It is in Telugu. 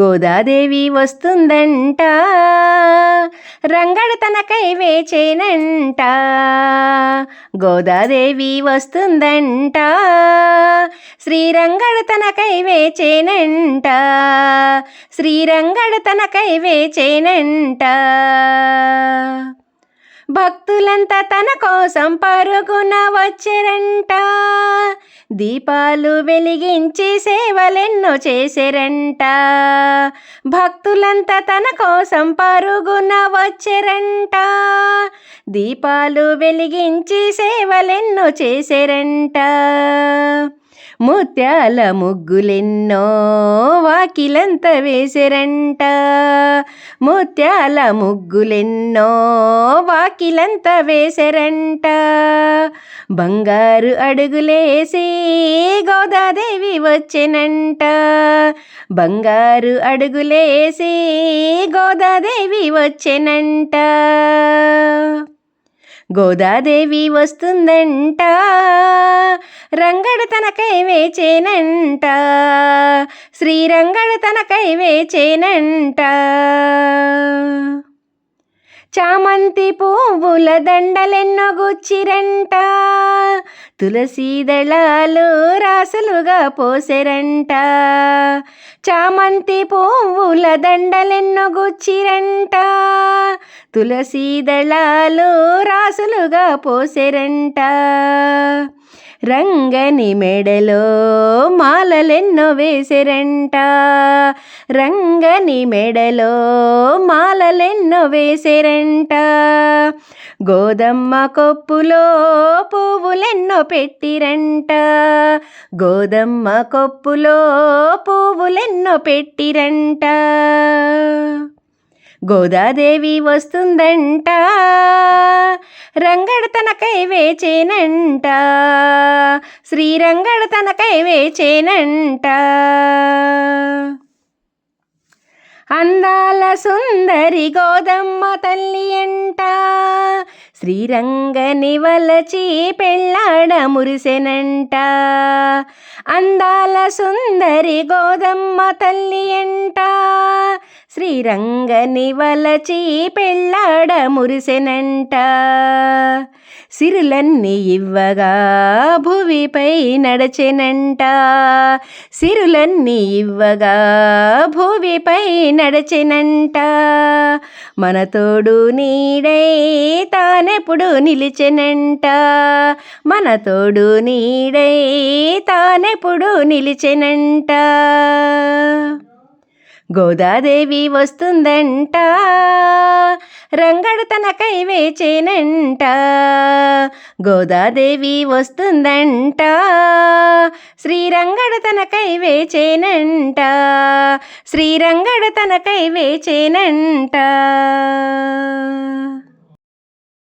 గోదాదేవి వస్తుందంట రంగడు తనకై వేచేనంట. గోదాదేవి వస్తుందంట శ్రీరంగడు తనకై వేచేనంట. శ్రీరంగడు తనకై వేచేనంట. భక్తులంతా తన కోసం పరుగున వచ్చెరంట. దీపాలు వెలిగించి సేవలెన్నో చేసెరంట. భక్తులంతా తన కోసం పరుగున వచ్చెరంట. దీపాలు వెలిగించి సేవలెన్నో చేసెరంట. ముత్యాల ముగ్గులెన్నో వాకిలంత వేసరంట. ముత్యాల ముగ్గులెన్నో వాకిలంత వేసరంట. బంగారు అడుగులేసి గోదాదేవి వచ్చెనంట. బంగారు అడుగులేసి గోదాదేవి వచ్చెనంట. గోదాదేవి వస్తుందంట. రంగడు తనకై వేచేనంట. శ్రీరంగడు తనకై వేచేనంట. చామంతి పువ్వుల దండలెన్నగుచ్చిరంట తులసి దళాలు రాసులుగా పోసెరంట. చామంతి పువ్వుల దండలెన్నగుచ్చిరంట తులసి దళాలు రాసులుగా పోసెరంట. రంగని మెడలో మాలలెన్నో వేసిరంట. రంగని మెడలో మాలలెన్నో వేసిరంట. గోదమ్మ కొప్పులో పువ్వులెన్నో పెట్టిరంట. గోదమ్మ కొప్పులో పువ్వులెన్నో పెట్టిరంట. గోదాదేవి వస్తుందంట. రంగడతనకై వేచేనంట శ్రీరంగడతనకై వేచేనంట అందాల సుందరి గోదమ్మ తల్లి అంట. శ్రీరంగని వలచి పెళ్ళాడ మురిసెనంట. అందాల సుందరి గోదమ్మ తల్లి అంట. శ్రీరంగని వలచి పెళ్ళాడ మురిసెనంట. సిరులన్నీ ఇవ్వగా భువిపై నడచెనంట. సిరులన్నీ ఇవ్వగా భువిపై నడచెనంట. మన తోడు నీడై తానెప్పుడు నిలిచెనంట. మన తోడు నీడై తానెప్పుడు నిలిచెనంట. గోదాదేవి వస్తుందంట రంగడు తనకై వేచేనంట. గోదాదేవి వస్తుందంట శ్రీరంగడు తనకై వేచేనంట. శ్రీరంగడు తనకై వేచేనంట.